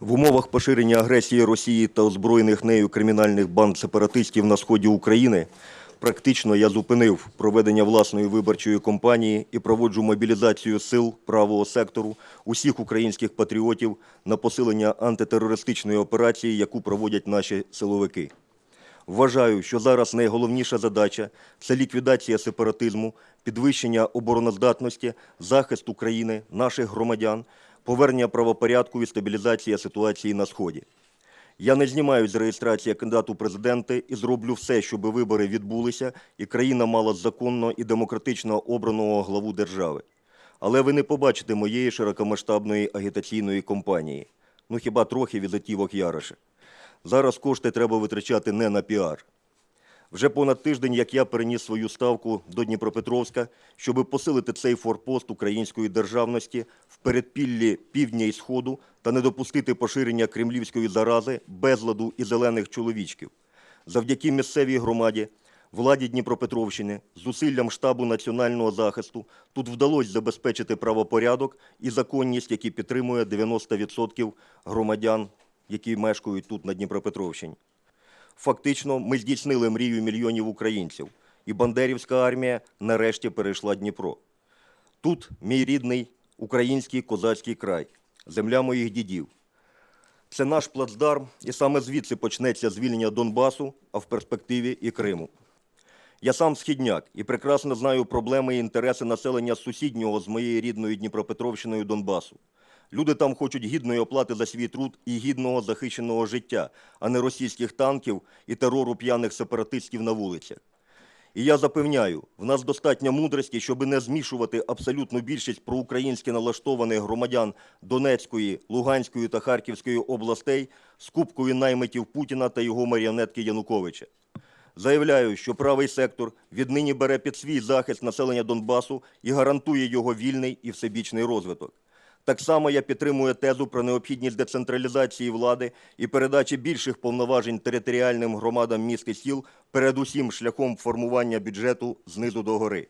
В умовах поширення агресії Росії та озброєних нею кримінальних банд сепаратистів на сході України практично я зупинив проведення власної виборчої кампанії і проводжу мобілізацію сил правого сектору усіх українських патріотів на посилення антитерористичної операції, яку проводять наші силовики. Вважаю, що зараз найголовніша задача це ліквідація сепаратизму, підвищення обороноздатності, захист України, наших громадян, повернення правопорядку і стабілізація ситуації на сході. Я не знімаю з реєстрації кандидату президенти і зроблю все, щоб вибори відбулися і країна мала законно і демократично обраного главу держави. Але ви не побачите моєї широкомасштабної агітаційної кампанії. Ну хіба трохи від затівок Яриша. Зараз кошти треба витрачати не на піар. Вже понад тиждень, як я переніс свою ставку до Дніпропетровська, щоб посилити цей форпост української державності в передпіллі півдня і сходу та не допустити поширення кремлівської зарази, безладу і зелених чоловічків. Завдяки місцевій громаді, владі Дніпропетровщини, зусиллям штабу національного захисту тут вдалося забезпечити правопорядок і законність, які підтримує 90% громадян, які мешкають тут на Дніпропетровщині. Фактично, ми здійснили мрію мільйонів українців, і Бандерівська армія нарешті перейшла Дніпро. Тут мій рідний український козацький край, земля моїх дідів. Це наш плацдарм, і саме звідси почнеться звільнення Донбасу, а в перспективі і Криму. Я сам східняк і прекрасно знаю проблеми і інтереси населення сусіднього з моєю рідною Дніпропетровщиною Донбасу. Люди там хочуть гідної оплати за свій труд і гідного захищеного життя, а не російських танків і терору п'яних сепаратистів на вулицях. І я запевняю, в нас достатньо мудрості, щоб не змішувати абсолютну більшість проукраїнськи налаштованих громадян Донецької, Луганської та Харківської областей з купкою наймитів Путіна та його маріонетки Януковича. Заявляю, що правий сектор віднині бере під свій захист населення Донбасу і гарантує його вільний і всебічний розвиток. Так само я підтримую тезу про необхідність децентралізації влади і передачі більших повноважень територіальним громадам міст і сіл, передусім шляхом формування бюджету знизу до гори.